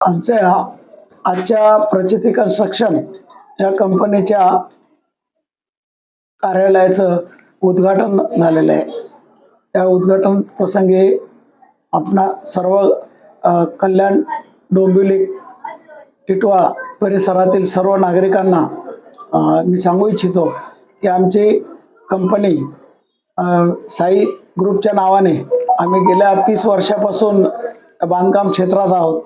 आमच्या आजच्या प्रचिती कन्स्ट्रक्शन या कंपनीच्या कार्यालयाचं उद्घाटन झालेलं आहे. त्या उद्घाटन प्रसंगी आपणा सर्व कल्याण डोंबिवली टिटवाळा परिसरातील सर्व नागरिकांना मी सांगू इच्छितो की आमची कंपनी साई ग्रुपच्या नावाने आम्ही गेल्या तीस वर्षापासून बांधकाम क्षेत्रात आहोत.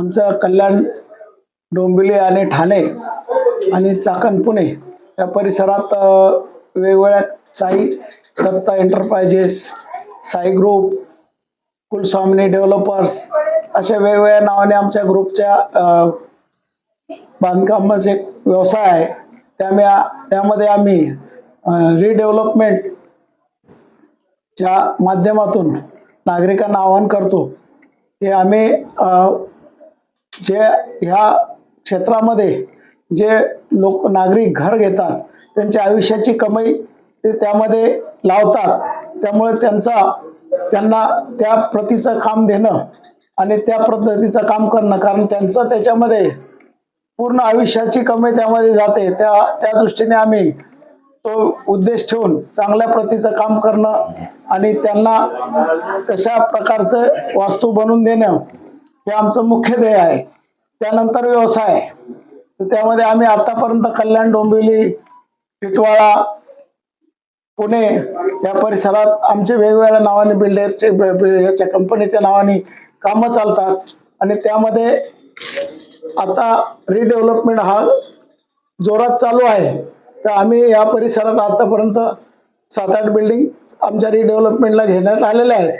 आमचं कल्याण डोंबिवली आणि ठाणे आणि चाकण पुणे या परिसरात वेगवेगळ्या Sai Datta enterprises Sai group Kulswamini developers अशा वेगवेगळ्या नावाने आमच्या ग्रुपच्या बांधकामाचा बांधकामाचे व्यवसाय आहे. त्यामुळे त्यामध्ये आम्ही रिडेव्हलपमेंटच्या माध्यमातून नागरिकांना आवाहन करतो की आम्ही जे ह्या क्षेत्रामध्ये जे लोक नागरिक घर घेतात त्यांच्या आयुष्याची कमाई ते त्यामध्ये लावतात. त्यामुळे त्यांचा त्यांना त्या प्रतीचं काम देणं आणि त्या पद्धतीचं काम करणं कारण त्यांचं त्याच्यामध्ये पूर्ण आयुष्याची कमाई त्यामध्ये जाते. त्या त्या दृष्टीने आम्ही तो उद्देश ठेवून चांगल्या प्रतीचं काम करणं आणि त्यांना तशा प्रकारचं वास्तू बनवून देणं हे आमचं मुख्य ध्येय आहे. त्यानंतर व्यवसाय तर त्यामध्ये आम्ही आतापर्यंत कल्याण डोंबिवली टिटवाळा पुणे या परिसरात आमचे वेगवेगळ्या नावाने बिल्डरचे याच्या कंपनीच्या नावाने कामं चालतात. आणि त्यामध्ये आता रिडेव्हलपमेंट हा जोरात चालू आहे. तर आम्ही या परिसरात आतापर्यंत सात आठ बिल्डिंग आमच्या रिडेव्हलपमेंटला घेण्यात आलेल्या आहेत.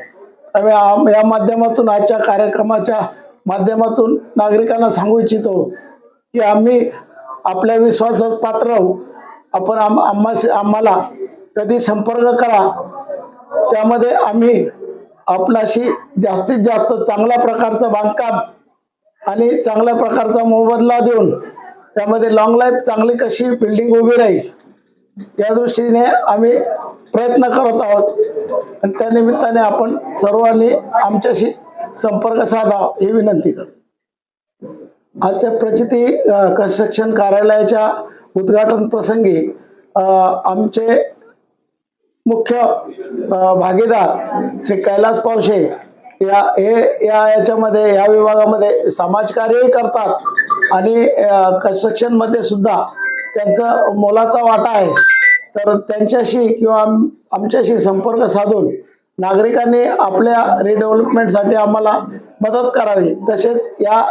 या माध्यमातून आजच्या कार्यक्रमाच्या माध्यमातून नागरिकांना सांगू इच्छितो की आम्ही आपल्या विश्वासात पात्र राहू आपण आम आम्हा आम्हाला कधी संपर्क करा. त्यामध्ये आम्ही आपणाशी जास्तीत जास्त चांगल्या प्रकारचं बांधकाम आणि चांगल्या प्रकारचा मोबदला देऊन त्यामध्ये लॉंग लाईफ चांगली कशी बिल्डिंग उभी राहील या दृष्टीने आम्ही प्रयत्न करत आहोत. आणि त्या निमित्ताने आपण सर्वांनी आमच्याशी संपर्क साधावा ही विनंती करू आजच्या प्रचिती कन्स्ट्रक्शन कार्यालयाच्या उद्घाटन प्रसंगी आमचे मुख्य भागीदार श्री कैलास पावशे या हे या याच्यामध्ये या विभागामध्ये समाजकार्यही करतात. आणि कन्स्ट्रक्शनमध्ये सुद्धा त्यांचा मोलाचा वाटा आहे. तर त्यांच्याशी किंवा आम- आमच्याशी संपर्क साधून नागरिकांनी आपल्या रिडेव्हलपमेंटसाठी आम्हाला मदत करावी. तसेच या